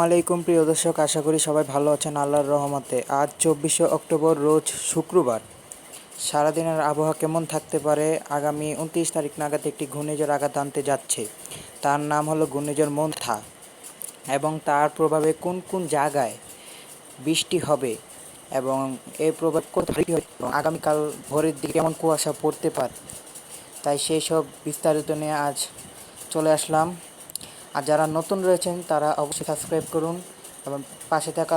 আলাইকুম প্রিয় দর্শক। আশা করি সবাই ভালো আছেন আল্লাহর রহমতে। আজ চব্বিশে অক্টোবর, রোজ শুক্রবার। সারাদিনের আবহাওয়া কেমন থাকতে পারে? আগামী উনত্রিশ তারিখ নাগাদ একটি ঘূর্ণিঝড় আঘাত আনতে যাচ্ছে। তার নাম হলো ঘূর্ণিঝড় মন্থা। এবং তার প্রভাবে কোন কোন জায়গায় বৃষ্টি হবে? এবং এর প্রভাব কোথায় আগামীকাল ভোরের দিকে কেমন কুয়াশা পড়তে পারে? তাই সেই সব বিস্তারিত নিয়ে আজ চলে আসলাম। আর যারা নতুন রয়েছেন, তারা অবশ্যই সাবস্ক্রাইব করুন এবং পাশে থাকা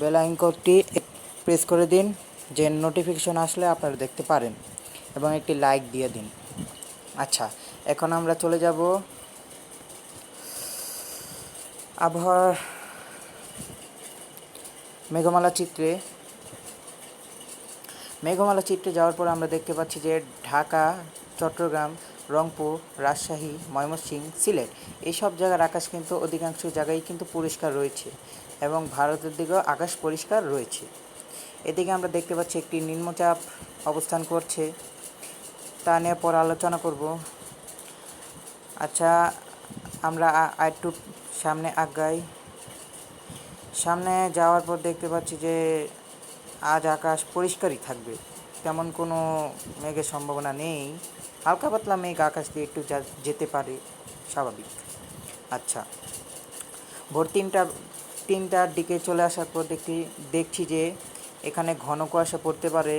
বেল আইকনটি প্রেস করে দিন, যে নোটিফিকেশন আসলে আপনারা দেখতে পারেন এবং একটি লাইক দিয়ে দিন। আচ্ছা এখন আমরা চলে যাব আবহাওয়ার মেঘমালা চিত্রে। মেঘমালা চিত্রে যাওয়ার পর আমরা দেখতে পাচ্ছি যে ঢাকা, চট্টগ্রাম রংপুর, রাজশাহী, ময়মনসিংহ, সিলেট। এই সব জায়গার আকাশ কিন্তু অধিকাংশ জায়গায় কিন্তু পরিষ্কার রয়েছে এবং ভারতের দিকেও আকাশ পরিষ্কার রয়েছে। এদিকে আমরা দেখতে পাচ্ছি একটি নিম্নচাপ অবস্থান করছে। তা নিয়ে পর আলোচনা করব। আচ্ছা আমরা একটু সামনে আগাই। সামনে যাওয়ার পর দেখতে পাচ্ছি যে আজ আকাশ পরিষ্কারই থাকবে। তেমন কোনো মেঘের সম্ভাবনা নেই। হালকা পাতলা মেঘ আকাশ দিয়ে একটু যেতে পারে, স্বাভাবিক। আচ্ছা। ভোর তিনটা, তিনটার দিকে চলে আসার পর দেখি দেখছি যে এখানে ঘন কুয়াশা পড়তে পারে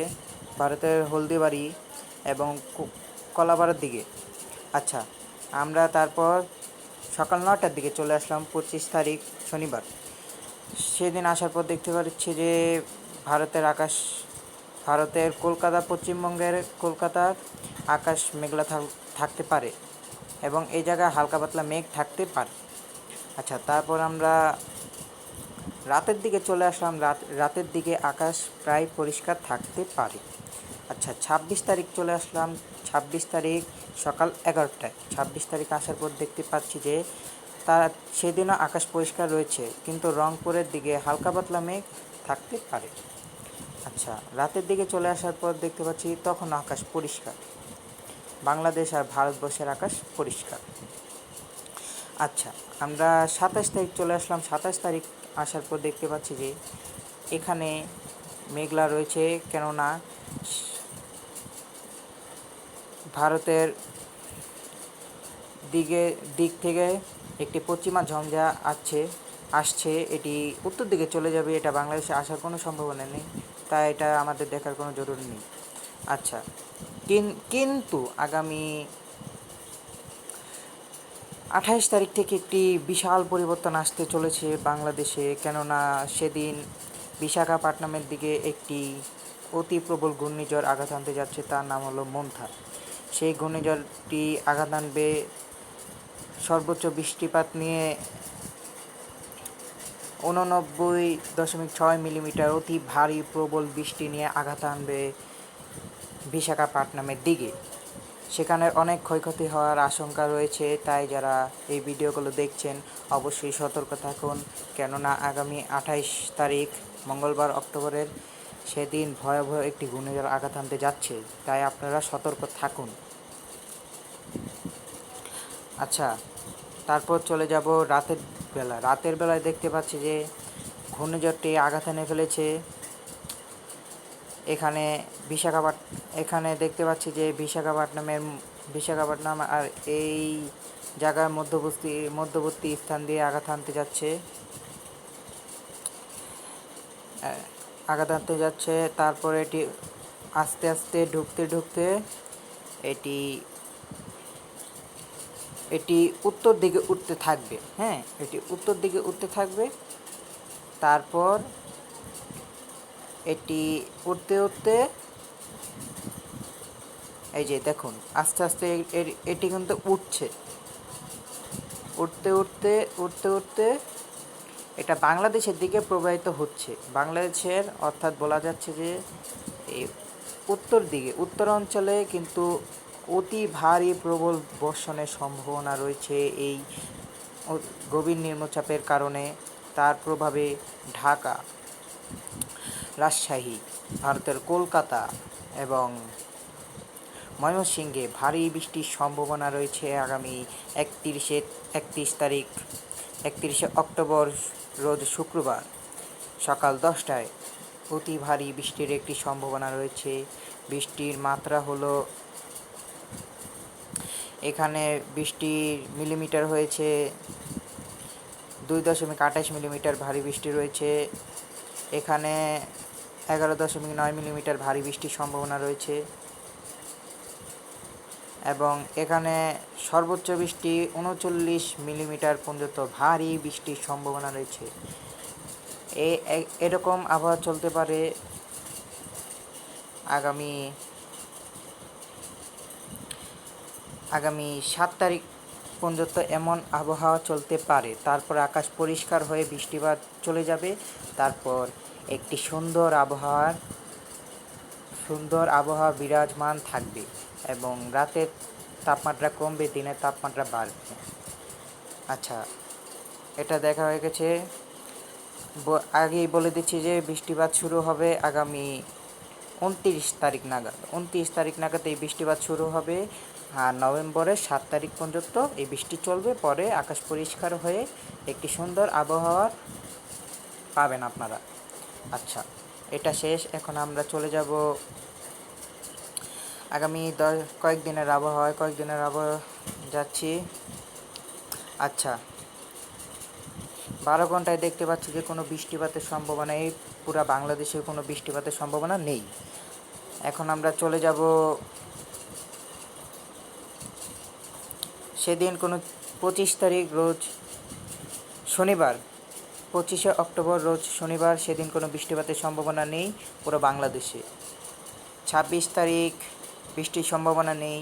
ভারতের হলদিবাড়ি এবং কলাপাড়ার দিকে। আচ্ছা আমরা তারপর সকাল নটার দিকে চলে আসলাম পঁচিশ তারিখ শনিবার। সেদিন আসার পর দেখতে পাচ্ছি যে ভারতের আকাশ ভারতের কলকাতা, পশ্চিমবঙ্গের কলকাতার আকাশ মেঘলা থাকতে পারে এবং এই জায়গায় হালকা পাতলা মেঘ থাকতে পারে। আচ্ছা তারপর আমরা রাতের দিকে চলে আসলাম। রাত, রাতের দিকে আকাশ প্রায় পরিষ্কার থাকতে পারে। আচ্ছা ছাব্বিশ তারিখ চলে আসলাম। ছাব্বিশ তারিখ সকাল এগারোটায়। ছাব্বিশ তারিখ আসার পর দেখতে পাচ্ছি যে তার, সেদিনও আকাশ পরিষ্কার রয়েছে, কিন্তু রংপুরের দিকে হালকা পাতলা মেঘ থাকতে পারে। আচ্ছা রাতের দিকে চলে আসার পর দেখতে পাচ্ছি তখন আকাশ পরিষ্কার। বাংলাদেশ আর ভারতবর্ষের আকাশ পরিষ্কার। আচ্ছা আমরা সাতাশ তারিখ চলে আসলাম। সাতাশ তারিখ আসার পর দেখতে পাচ্ছি যে এখানে মেঘলা রয়েছে, কেননা ভারতের দিকে, দিক থেকে একটি পশ্চিমা ঝঞ্ঝা আসছে আসছে। এটি উত্তর দিকে চলে যাবে, এটা বাংলাদেশে আসার কোনো সম্ভাবনা নেই। তাই এটা আমাদের দেখার কোনো জরুরি নেই। আচ্ছা কিন্তু আগামী আঠাইশ তারিখ থেকে একটি বিশাল পরিবর্তন আসতে চলেছে বাংলাদেশে, কেননা সেদিন বিশাখাপাটনামের দিকে একটি অতি প্রবল ঘূর্ণিঝড় আঘাত আনতে যাচ্ছে, তার নাম হলো মন্থা সেই ঘূর্ণিঝড়টি আঘাত আনবে সর্বোচ্চ বৃষ্টিপাত নিয়ে উননব্বই দশমিক ছয় মিলিমিটার অতি ভারী প্রবল বৃষ্টি নিয়ে আঘাত আনবে বিশাখাপাটনামের দিকে। সেখানের অনেক ক্ষয়ক্ষতি হওয়ার আশঙ্কা রয়েছে, তাই যারা এই ভিডিওগুলো দেখছেন অবশ্যই সতর্ক থাকুন, কেননা আগামী আঠাইশ তারিখ, মঙ্গলবার, অক্টোবরের সেদিন ভয়াবহ একটি ঘূর্ণিঝড় আঘাত আনতে যাচ্ছে, তাই আপনারা সতর্ক থাকুন। আচ্ছা তারপর চলে যাব রাতের বেলা, রাতের বেলায় দেখতে পাচ্ছি যে ঘূর্ণিঝড়টি আঘাত এনে ফেলেছে। এখানে বিশাখাপাট, এখানে দেখতে পাচ্ছি যে বিশাখাপাটনামের, বিশাখাপাটনাম আর এই জায়গার মধ্যবর্তী মধ্যবর্তী স্থান দিয়ে আঘাত আনতে যাচ্ছে। আঘাত আনতে যাচ্ছে, তারপরে এটি আস্তে আস্তে ঢুকতে ঢুকতে এটি এটি উত্তর দিকে উঠতে থাকবে হ্যাঁ এটি উত্তর দিকে উঠতে থাকবে। তারপর এটি উঠতে উঠতে এই যে দেখুন, আস্তে আস্তে এটি কিন্তু উঠছে। উঠতে উঠতে উঠতে উঠতে এটা বাংলাদেশের দিকে প্রবাহিত হচ্ছে। বাংলাদেশের, অর্থাৎ বলা যাচ্ছে যে, এই উত্তর দিকে, উত্তর অঞ্চলে কিন্তু অতি ভারী প্রবল বর্ষণের সম্ভাবনা রয়েছে এই গভীর নিম্নচাপের কারণে, তার প্রভাবে ঢাকা, রাজশাহী, ভারতের কলকাতা এবং ময়মনসিংহে ভারী বৃষ্টির সম্ভাবনা রয়েছে আগামী একত্রিশে, একত্রিশ তারিখ, একত্রিশে অক্টোবর রোজ শুক্রবার সকাল দশটায় অতি ভারী বৃষ্টির একটি সম্ভাবনা রয়েছে। বৃষ্টির মাত্রা হলো এখানে বৃষ্টি মিলিমিটার হয়েছে, দুই দশমিক আঠাশ মিলিমিটার ভারী বৃষ্টি রয়েছে। এখানে এগারো দশমিক নয় মিলিমিটার ভারী বৃষ্টির সম্ভাবনা রয়েছে। এবং এখানে সর্বোচ্চ বৃষ্টি উনচল্লিশ মিলিমিটার পর্যন্ত ভারী বৃষ্টির সম্ভাবনা রয়েছে। এরকম আবহাওয়া চলতে পারে আগামী আগামী সাত তারিখ পর্যন্ত এমন আবহাওয়া চলতে পারে। তারপর আকাশ পরিষ্কার হয়ে বৃষ্টিপাত চলে যাবে। তারপর একটি সুন্দর আবহাওয়ার, সুন্দর আবহাওয়া বিরাজমান থাকবে এবং রাতের তাপমাত্রা কমবে, দিনের তাপমাত্রা বাড়বে। আচ্ছা এটা দেখা হয়ে গেছে। আগেই বলে দিচ্ছি যে বৃষ্টিপাত শুরু হবে আগামী উনত্রিশ তারিখ নাগাদ। উনত্রিশ তারিখ নাগাদ এই বৃষ্টিপাত শুরু হবে। আর নভেম্বরের সাত তারিখ পর্যন্ত এই বৃষ্টি চলবে। পরে আকাশ পরিষ্কার হয়ে একটি সুন্দর আবহাওয়ার পাবেন আপনারা। আচ্ছা এটা শেষ। এখন আমরা চলে যাব আগামী দশ, কয়েকদিনের আবহাওয়ায়, কয়েকদিনের আবহাওয়া যাচ্ছি। আচ্ছা বারো ঘন্টায় দেখতে পাচ্ছি যে কোনো বৃষ্টিপাতের সম্ভাবনা এই পুরা বাংলাদেশে কোনো বৃষ্টিপাতের সম্ভাবনা নেই। এখন আমরা চলে যাব সেদিন কোনো পঁচিশ তারিখ রোজ শনিবার, পঁচিশে অক্টোবর রোজ শনিবার সেদিন কোনো বৃষ্টিপাতের সম্ভাবনা নেই পুরো বাংলাদেশে। ছাব্বিশ তারিখ বৃষ্টির সম্ভাবনা নেই,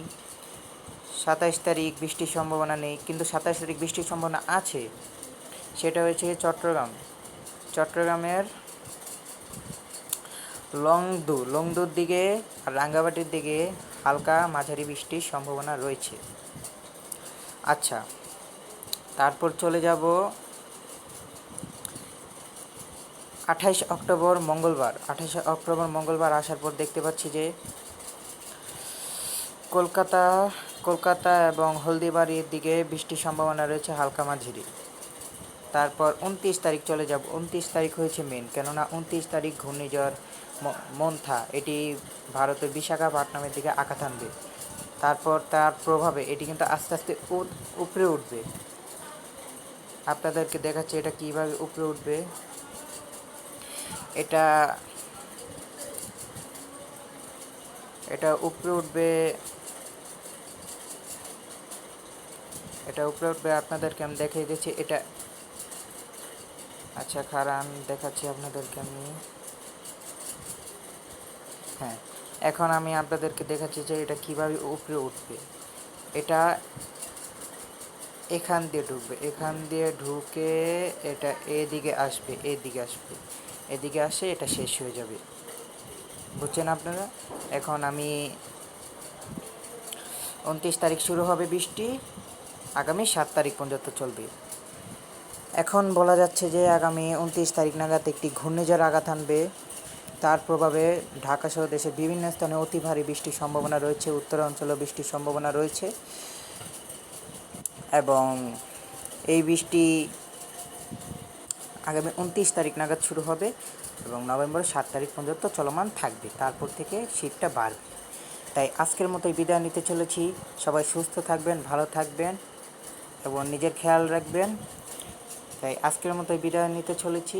সাতাইশ তারিখ বৃষ্টির সম্ভাবনা নেই, কিন্তু সাতাইশ তারিখ বৃষ্টির সম্ভাবনা আছে। সেটা হয়েছে চট্টগ্রাম। চট্টগ্রামের লংদু, লংদুর দিকে আর রাঙ্গামাটির দিকে হালকা মাঝারি বৃষ্টির সম্ভাবনা রয়েছে। আচ্ছা। তারপর চলে যাব আঠাইশ অক্টোবর মঙ্গলবার। আঠাশে অক্টোবর মঙ্গলবার আসার পর দেখতে পাচ্ছি যে কলকাতা কলকাতা এবং হলদিবাড়ির দিকে বৃষ্টির সম্ভাবনা রয়েছে হালকা মাঝারি। তারপর উনত্রিশ তারিখ চলে যাব। উনত্রিশ তারিখ হয়েছে মেন কেননা উনত্রিশ তারিখ ঘূর্ণিঝড় মন্থা, এটি ভারতের বিশাখাপট্টনমের দিকে আঘাত আনবে। তারপর তার প্রভাবে এটি কিন্তু আস্তে আস্তে উপরে উঠবে। আপনাদেরকে দেখাচ্ছি এটা কীভাবে উপরে উঠবে। এটা এটা উপরে উঠবে। এটা উপরে উঠবে, আপনাদেরকে আমি দেখিয়ে দিচ্ছি, এটা আচ্ছা খারান দেখাচ্ছি আপনাদেরকে আমি। হ্যাঁ। এখন আমি আপনাদেরকে দেখাচ্ছি যে এটা কীভাবে উপরে উঠবে। এটা এখান দিয়ে ঢুকবে। এখান দিয়ে ঢুকে এটা এদিকে আসবে এদিকে আসবে। এদিকে আসে এটা শেষ হয়ে যাবে। বুঝছেন আপনারা? এখন আমি উনত্রিশ তারিখ শুরু হবে বৃষ্টি। আগামী সাত তারিখ পর্যন্ত চলবে। এখন বলা যাচ্ছে যে আগামী উনত্রিশ তারিখ নাগাদ একটি ঘূর্ণিঝড় আঘাত আনবে। তার প্রভাবে ঢাকা সহ দেশের বিভিন্ন স্থানে অতি ভারী বৃষ্টির সম্ভাবনা রয়েছে উত্তর অঞ্চলেও বৃষ্টির সম্ভাবনা রয়েছে এবং এই বৃষ্টি আগামী উনত্রিশ তারিখ নাগাদ শুরু হবে এবং নভেম্বরের সাত তারিখ পর্যন্ত চলমান থাকবে, তারপর থেকে শীতটা বাড়বে। তাই আজকের মতোই বিদায় নিতে চলেছি। সবাই সুস্থ থাকবেন, ভালো থাকবেন এবং নিজের খেয়াল রাখবেন। তাই আজকের মতোই বিদায় নিতে চলেছি।